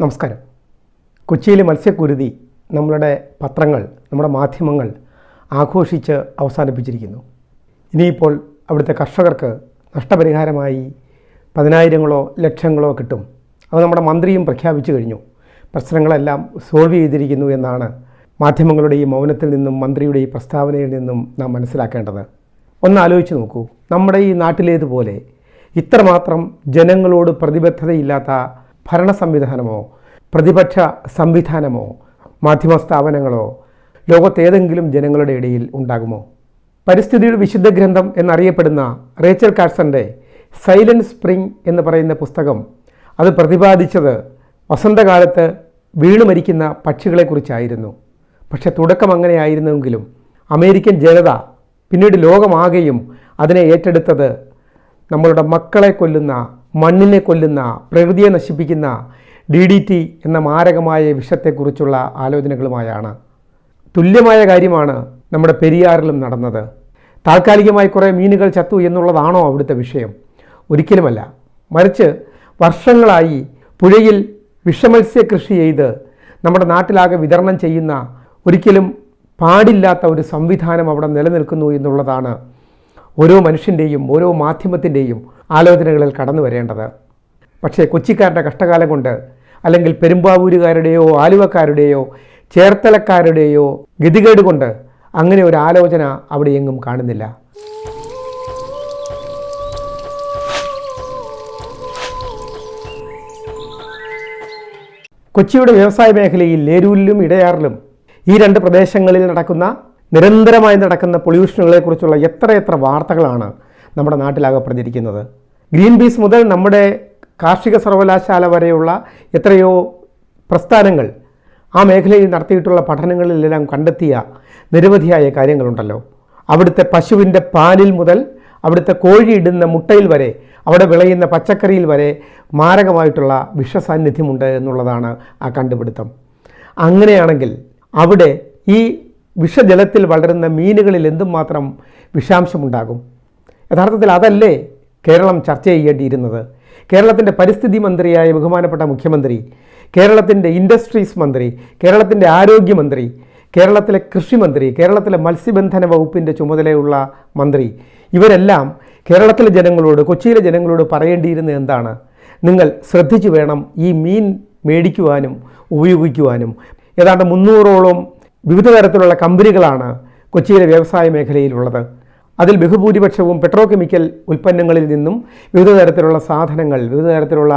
നമസ്കാരം. കൊച്ചിയിലെ മത്സ്യക്കുരുതി നമ്മളുടെ പത്രങ്ങൾ നമ്മുടെ മാധ്യമങ്ങൾ ആഘോഷിച്ച് അവസാനിപ്പിച്ചിരിക്കുന്നു. ഇനിയിപ്പോൾ അവിടുത്തെ കർഷകർക്ക് നഷ്ടപരിഹാരമായി പതിനായിരങ്ങളോ ലക്ഷങ്ങളോ കിട്ടും. അത് നമ്മുടെ മന്ത്രിയും പ്രഖ്യാപിച്ചു കഴിഞ്ഞു. പ്രശ്നങ്ങളെല്ലാം സോൾവ് ചെയ്തിരിക്കുന്നു എന്നാണ് മാധ്യമങ്ങളുടെ ഈ മൗനത്തിൽ നിന്നും മന്ത്രിയുടെ ഈ പ്രസ്താവനയിൽ നിന്നും നാം മനസ്സിലാക്കേണ്ടത്. ഒന്ന് ആലോചിച്ച് നോക്കൂ. നമ്മുടെ ഈ നാട്ടിലേതുപോലെ ഇത്രമാത്രം ജനങ്ങളോട് പ്രതിബദ്ധതയില്ലാത്ത ഭരണ സംവിധാനമോ പ്രതിപക്ഷ സംവിധാനമോ മാധ്യമ സ്ഥാപനങ്ങളോ ലോകത്തേതെങ്കിലും ജനങ്ങളുടെ ഇടയിൽ ഉണ്ടാകുമോ? പരിസ്ഥിതിയുടെ വിശുദ്ധ ഗ്രന്ഥം എന്നറിയപ്പെടുന്ന റേച്ചൽ കാഴ്സന്റെ സൈലന്റ് സ്പ്രിംഗ് എന്ന് പറയുന്ന പുസ്തകം അത് പ്രതിപാദിച്ചത് വസന്തകാലത്ത് വീണു മരിക്കുന്ന പക്ഷികളെക്കുറിച്ചായിരുന്നു. പക്ഷെ തുടക്കം അങ്ങനെയായിരുന്നെങ്കിലും അമേരിക്കൻ ജനത പിന്നീട് ലോകമാകെയും അതിനെ ഏറ്റെടുത്തത് നമ്മളുടെ മക്കളെ കൊല്ലുന്ന മണ്ണിനെ കൊല്ലുന്ന പ്രകൃതിയെ നശിപ്പിക്കുന്ന ഡി ഡി ടി എന്ന മാരകമായ വിഷത്തെക്കുറിച്ചുള്ള ആലോചനകളുമായാണ്. തുല്യമായ കാര്യമാണ് നമ്മുടെ പെരിയാറിലും നടന്നത്. താൽക്കാലികമായി കുറേ മീനുകൾ ചത്തു എന്നുള്ളതാണോ അവിടുത്തെ വിഷയം? ഒരിക്കലുമല്ല. മറിച്ച് വർഷങ്ങളായി പുഴയിൽ വിഷമത്സ്യ കൃഷി ചെയ്ത് നമ്മുടെ നാട്ടിലാകെ വിതരണം ചെയ്യുന്ന ഒരിക്കലും പാടില്ലാത്ത ഒരു സംവിധാനം അവിടെ നിലനിൽക്കുന്നു എന്നുള്ളതാണ് ഓരോ മനുഷ്യന്റെയും ഓരോ മാധ്യമത്തിന്റെയും ആലോചനകളിൽ കടന്നു വരേണ്ടത്. പക്ഷേ കൊച്ചിക്കാരുടെ കഷ്ടകാലം കൊണ്ട് അല്ലെങ്കിൽ പെരുമ്പാവൂരുകാരുടെയോ ആലുവക്കാരുടെയോ ചേർത്തലക്കാരുടെയോ ഗതികേട് കൊണ്ട് അങ്ങനെ ഒരു ആലോചന അവിടെ എങ്ങും കാണുന്നില്ല. കൊച്ചിയുടെ വ്യവസായ മേഖലയിൽ ലേരൂരിലും ഇടയാറിലും ഈ രണ്ട് പ്രദേശങ്ങളിൽ നടക്കുന്ന നിരന്തരമായി നടക്കുന്ന പൊല്യൂഷനുകളെക്കുറിച്ചുള്ള എത്രയെത്ര വാർത്തകളാണ് നമ്മുടെ നാട്ടിലാകെ പ്രചരിക്കുന്നത്. ഗ്രീൻ പീസ് മുതൽ നമ്മുടെ കാർഷിക സർവകലാശാല വരെയുള്ള എത്രയോ പ്രസ്ഥാനങ്ങൾ ആ മേഖലയിൽ നടത്തിയിട്ടുള്ള പഠനങ്ങളിലെല്ലാം കണ്ടെത്തിയ നിരവധിയായ കാര്യങ്ങളുണ്ടല്ലോ. അവിടുത്തെ പശുവിന്റെ പാലിൽ മുതൽ അവിടുത്തെ കോഴിയിടുന്ന മുട്ടയിൽ വരെ അവിടെ വിളയുന്ന പച്ചക്കറിയിൽ വരെ മാരകമായിട്ടുള്ള വിഷസാന്നിധ്യമുണ്ട് എന്നുള്ളതാണ് ആ കണ്ടുപിടുത്തം. അങ്ങനെയാണെങ്കിൽ അവിടെ ഈ വിഷജലത്തിൽ വളരുന്ന മീനുകളിൽ എന്തുമാത്രം വിഷാംശമുണ്ടാകും? യഥാർത്ഥത്തിൽ അതല്ലേ കേരളം ചർച്ച ചെയ്യേണ്ടിയിരുന്നത്? കേരളത്തിന്റെ പരിസ്ഥിതി മന്ത്രിയായ ബഹുമാനപ്പെട്ട മുഖ്യമന്ത്രി കേരളത്തിന്റെ ഇൻഡസ്ട്രീസ് മന്ത്രി കേരളത്തിന്റെ ആരോഗ്യമന്ത്രി കേരളത്തിലെ കൃഷിമന്ത്രി കേരളത്തിലെ മത്സ്യബന്ധന വകുപ്പിന്റെ ചുമതലയുള്ള മന്ത്രി ഇവരെല്ലാം കേരളത്തിലെ ജനങ്ങളോട് കൊച്ചിയിലെ ജനങ്ങളോട് പറയേണ്ടിയിരുന്നത് എന്താണ്? നിങ്ങൾ ശ്രദ്ധിച്ചു വേണം ഈ മീൻ മേടിക്കുവാനും ഉപയോഗിക്കുവാനും. ഏതാണ്ട് മുന്നൂറോളം വിവിധ തരത്തിലുള്ള കമ്പനികളാണ് കൊച്ചിയിലെ വ്യവസായ മേഖലയിലുള്ളത്. അതിൽ ബഹുഭൂരിപക്ഷവും പെട്രോ കെമിക്കൽ ഉൽപ്പന്നങ്ങളിൽ നിന്നും വിവിധ തരത്തിലുള്ള സാധനങ്ങൾ വിവിധ തരത്തിലുള്ള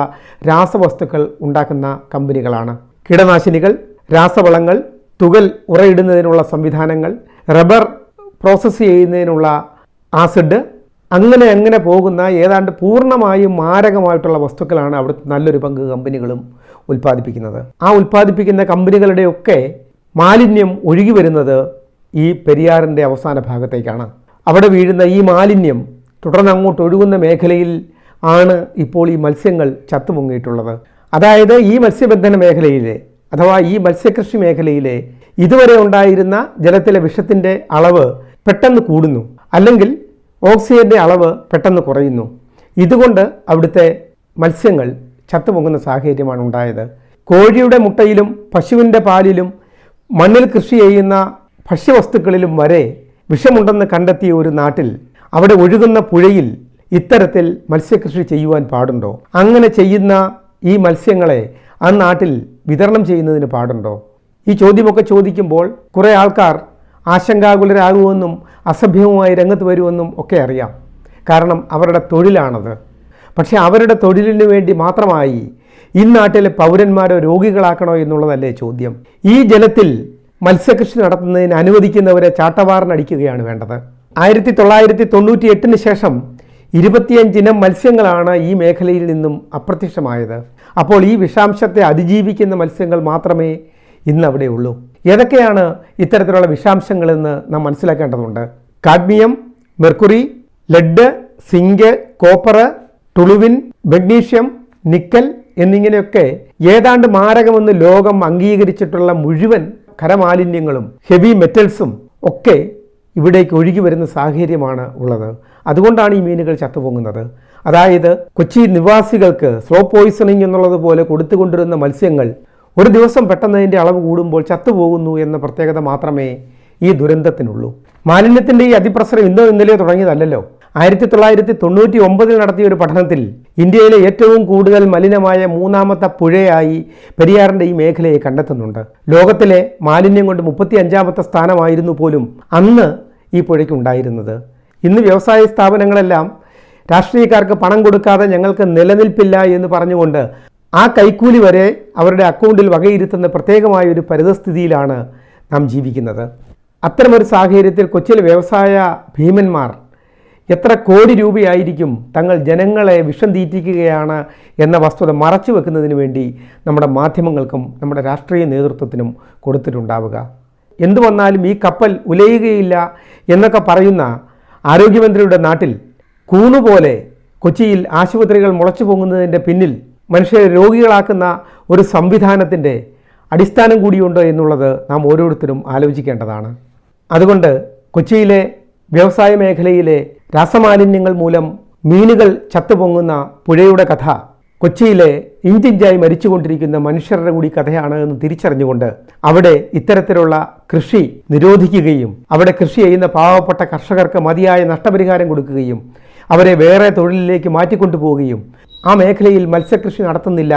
രാസവസ്തുക്കൾ ഉണ്ടാക്കുന്ന കമ്പനികളാണ്. കീടനാശിനികൾ രാസവളങ്ങൾ തുകൽ ഉറയിടുന്നതിനുള്ള സംവിധാനങ്ങൾ റബ്ബർ പ്രോസസ്സ് ചെയ്യുന്നതിനുള്ള ആസിഡ് അങ്ങനെ അങ്ങനെ പോകുന്ന ഏതാണ്ട് പൂർണമായും മാരകമായിട്ടുള്ള വസ്തുക്കളാണ് അവിടുത്തെ നല്ലൊരു പങ്ക് കമ്പനികളും ഉൽപ്പാദിപ്പിക്കുന്നത്. ആ ഉൽപ്പാദിപ്പിക്കുന്ന കമ്പനികളുടെയൊക്കെ മാലിന്യം ഒഴുകി വരുന്നത് ഈ പെരിയാറിന്റെ അവസാന ഭാഗത്തേക്കാണ്. അവിടെ വീഴുന്ന ഈ മാലിന്യം തുടർന്ന് അങ്ങോട്ട് ഒഴുകുന്ന മേഖലയിൽ ആണ് ഇപ്പോൾ ഈ മത്സ്യങ്ങൾ ചത്തുമുങ്ങിയിട്ടുള്ളത് അതായത് ഈ മത്സ്യബന്ധന മേഖലയിലെ അഥവാ ഈ മത്സ്യകൃഷി മേഖലയിലെ ഇതുവരെ ഉണ്ടായിരുന്ന ജലത്തിലെ വിഷത്തിന്റെ അളവ് പെട്ടെന്ന് കൂടുന്നു. അല്ലെങ്കിൽ ഓക്സിജന്റെ അളവ് പെട്ടെന്ന് കുറയുന്നു. ഇതുകൊണ്ട് അവിടുത്തെ മത്സ്യങ്ങൾ ചത്തുപൊങ്ങുന്ന സാഹചര്യമാണ് ഉണ്ടായത്. കോഴിയുടെ മുട്ടയിലും പശുവിന്റെ പാലിലും മണ്ണിൽ കൃഷി ചെയ്യുന്ന ഭക്ഷ്യവസ്തുക്കളിലും വരെ വിഷമുണ്ടെന്ന് കണ്ടെത്തിയ ഒരു നാട്ടിൽ അവിടെ ഒഴുകുന്ന പുഴയിൽ ഇത്തരത്തിൽ മത്സ്യകൃഷി ചെയ്യുവാൻ പാടുണ്ടോ? അങ്ങനെ ചെയ്യുന്ന ഈ മത്സ്യങ്ങളെ ആ നാട്ടിൽ വിതരണം ചെയ്യുന്നതിന് പാടുണ്ടോ? ഈ ചോദ്യമൊക്കെ ചോദിക്കുമ്പോൾ കുറേ ആൾക്കാർ ആശങ്കാകുലരാകുമെന്നും അസഭ്യവുമായി രംഗത്ത് വരുമെന്നും ഒക്കെ അറിയാം. കാരണം അവരുടെ തൊഴിലാണത്. പക്ഷേ അവരുടെ തൊഴിലിന് വേണ്ടി മാത്രമായി ഈ നാട്ടിലെ പൗരന്മാരെ രോഗികളാക്കണോ എന്നുള്ളതല്ലേ ചോദ്യം. ഈ ജലത്തിൽ മത്സ്യകൃഷി നടത്തുന്നതിന് അനുവദിക്കുന്നവരെ ചാട്ടവാറിനടിക്കുകയാണ് വേണ്ടത്. ആയിരത്തി തൊള്ളായിരത്തി തൊണ്ണൂറ്റി എട്ടിന് ശേഷം ഇരുപത്തിയഞ്ചിനം മത്സ്യങ്ങളാണ് ഈ മേഖലയിൽ നിന്നും അപ്രത്യക്ഷമായത്. അപ്പോൾ ഈ വിഷാംശത്തെ അതിജീവിക്കുന്ന മത്സ്യങ്ങൾ മാത്രമേ ഇന്ന് അവിടെ ഉള്ളൂ ഏതൊക്കെയാണ് ഇത്തരത്തിലുള്ള വിഷാംശങ്ങളെന്ന് നാം മനസ്സിലാക്കേണ്ടതുണ്ട്. Cadmium mercury lead zinc copper toluene magnesium nickel എന്നിങ്ങനെയൊക്കെ ഏതാണ്ട് മാരകമെന്ന് ലോകം അംഗീകരിച്ചിട്ടുള്ള മുഴുവൻ ഖരമാലിന്യങ്ങളും ഹെവി മെറ്റൽസും ഒക്കെ ഇവിടേക്ക് ഒഴുകി വരുന്ന സാഹചര്യമാണ് ഉള്ളത്. അതുകൊണ്ടാണ് ഈ മീനുകൾ ചത്തുപൊങ്ങുന്നത്. അതായത് കൊച്ചി നിവാസികൾക്ക് സ്ലോ പോയിസണിങ് എന്നുള്ളതുപോലെ കൊടുത്തുകൊണ്ടിരുന്ന മത്സ്യങ്ങൾ ഒരു ദിവസം പെട്ടെന്നതിന്റെ അളവ് കൂടുമ്പോൾ ചത്തുപോകുന്നു എന്ന പ്രത്യേകത മാത്രമേ ഈ ദുരന്തത്തിനുള്ളൂ. മാലിന്യത്തിന്റെ ഈ അതിപ്രസരം ഇന്നോ ഇന്നലെയോ തുടങ്ങിയതല്ലല്ലോ. ആയിരത്തി തൊള്ളായിരത്തി തൊണ്ണൂറ്റി ഒമ്പതിൽ നടത്തിയ ഒരു പഠനത്തിൽ ഇന്ത്യയിലെ ഏറ്റവും കൂടുതൽ മലിനമായ മൂന്നാമത്തെ പുഴയായി പെരിയാറിന്റെ ഈ മേഖലയെ കണ്ടെത്തുന്നുണ്ട്. ലോകത്തിലെ മാലിന്യം കൊണ്ട് മുപ്പത്തി അഞ്ചാമത്തെ സ്ഥാനമായിരുന്നു പോലും അന്ന് ഈ പുഴയ്ക്കുണ്ടായിരുന്നത്. ഇന്ന് വ്യവസായ സ്ഥാപനങ്ങളെല്ലാം രാഷ്ട്രീയക്കാർക്ക് പണം കൊടുക്കാതെ ഞങ്ങൾക്ക് നിലനിൽപ്പില്ല എന്ന് പറഞ്ഞുകൊണ്ട് ആ കൈക്കൂലി വരെ അവരുടെ അക്കൗണ്ടിൽ വകയിരുത്തുന്ന പ്രത്യേകമായ ഒരു പരിതസ്ഥിതിയിലാണ് നാം ജീവിക്കുന്നത്. അത്തരമൊരു സാഹചര്യത്തിൽ കൊച്ചിയിലെ വ്യവസായ ഭീമന്മാർ എത്ര കോടി രൂപയായിരിക്കും തങ്ങൾ ജനങ്ങളെ വിഷം തീറ്റിക്കുകയാണ് എന്ന വസ്തുത മറച്ചു വെക്കുന്നതിന് വേണ്ടി നമ്മുടെ മാധ്യമങ്ങൾക്കും നമ്മുടെ രാഷ്ട്രീയ നേതൃത്വത്തിനും കൊടുത്തിട്ടുണ്ടാവുക. എന്തു വന്നാലും ഈ കപ്പൽ ഉലയുകയില്ല എന്നൊക്കെ പറയുന്ന ആരോഗ്യമന്ത്രിയുടെ നാട്ടിൽ കൂണുപോലെ കൊച്ചിയിൽ ആശുപത്രികൾ മുളച്ചു പൊങ്ങുന്നതിന്റെ പിന്നിൽ മനുഷ്യരെ രോഗികളാക്കുന്ന ഒരു സംവിധാനത്തിന്റെ അടിസ്ഥാനം കൂടിയുണ്ടോ എന്നുള്ളത് നാം ഓരോരുത്തരും ആലോചിക്കേണ്ടതാണ്. അതുകൊണ്ട് കൊച്ചിയിലെ വ്യവസായ മേഖലയിലെ രാസമാലിന്യങ്ങൾ മൂലം മീനുകൾ ചത്തുപൊങ്ങുന്ന പുഴയുടെ കഥ. കൊച്ചിയിലെ ഇഞ്ചിഞ്ചായി മരിച്ചുകൊണ്ടിരിക്കുന്ന മനുഷ്യരുടെ കൂടി കഥയാണ് എന്ന് തിരിച്ചറിഞ്ഞുകൊണ്ട് അവിടെ ഇത്തരത്തിലുള്ള കൃഷി നിരോധിക്കുകയും അവിടെ കൃഷി ചെയ്യുന്ന പാവപ്പെട്ട കർഷകർക്ക് മതിയായ നഷ്ടപരിഹാരം കൊടുക്കുകയും അവരെ വേറെ തൊഴിലിലേക്ക് മാറ്റിക്കൊണ്ടുപോവുകയും ആ മേഖലയിൽ മത്സ്യകൃഷി നടത്തുന്നില്ല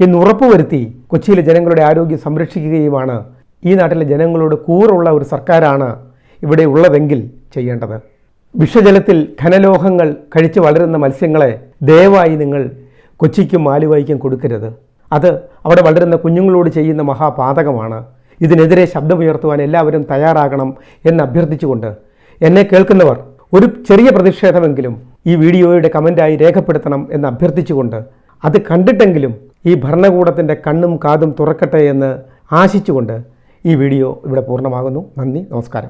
എന്ന് ഉറപ്പുവരുത്തി കൊച്ചിയിലെ ജനങ്ങളുടെ ആരോഗ്യം സംരക്ഷിക്കുകയുമാണ്. ഈ നാട്ടിലെ ജനങ്ങളോട് കൂറുള്ള ഒരു സർക്കാരാണ് ഇവിടെ ഉള്ളതെങ്കിൽ ചെയ്യേണ്ടത്. വിഷജലത്തിൽ ഖനലോഹങ്ങൾ കഴിച്ച് വളരുന്ന മത്സ്യങ്ങളെ ദയവായി നിങ്ങൾ കൊച്ചിക്കും മാലിവായിക്കും കൊടുക്കരുത്. അത് അവിടെ വളരുന്ന കുഞ്ഞുങ്ങളോട് ചെയ്യുന്ന മഹാപാതകമാണ്. ഇതിനെതിരെ ശബ്ദമുയർത്തുവാൻ എല്ലാവരും തയ്യാറാകണം എന്ന് അഭ്യർത്ഥിച്ചുകൊണ്ട് എന്നെ കേൾക്കുന്നവർ ഒരു ചെറിയ പ്രതിഷേധമെങ്കിലും ഈ വീഡിയോയുടെ കമന്റായി രേഖപ്പെടുത്തണം എന്ന് അഭ്യർത്ഥിച്ചുകൊണ്ട് അത് കണ്ടിട്ടെങ്കിലും ഈ ഭരണകൂടത്തിന്റെ കണ്ണും കാതും തുറക്കട്ടെ എന്ന് ആശിച്ചുകൊണ്ട് ഈ വീഡിയോ ഇവിടെ പൂർണമാകുന്നു. നന്ദി നമസ്കാരം.